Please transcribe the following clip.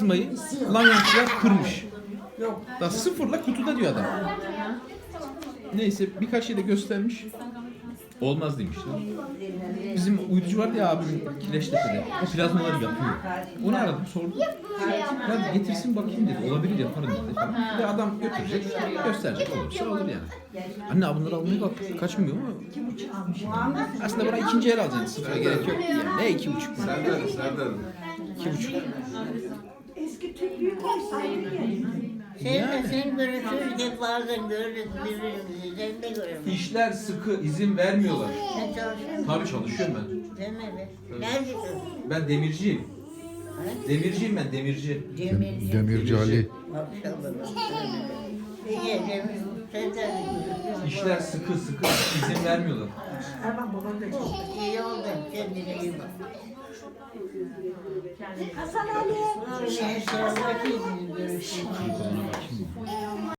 Kızmayı Lanyancılar kırmış. Daha sıfırla kutuda diyor adam. Neyse birkaç yere göstermiş. Olmaz demişler. Bizim uyducu vardı ya abim Kireçtepe'de. O plazmaları yapıyor. Onu aradım sordum. Ya getirsin bakayım dedi. Olabilir yaparım dedi falan. Ve adam götürecek, gösterecek olursa olur yani. Anne abi bunları almaya kalk. Kaç milyon mu? Aslında bana ikinci el alacaksın. Sıfıra gerek yok. Yani. Ne iki buçuk? Serdar, Serdar. İki buçuk. Sen sen görüşürken bazen görürüz birbirimizi. Sen de görürüz. İşler sıkı, izin vermiyorlar. Sen çalışıyor musun? Tabii çalışıyorum ben. Değil mi be? Neredesin? Ben demirciyim. Demirciyim ben, demirci. Demirci. Demirci Ali. Maşallah. İyi demir. Sen de İşler sıkı sıkı, izin vermiyorlar. İyi oldun. Kendine iyi bak. Hasan Ali. Ceweknya.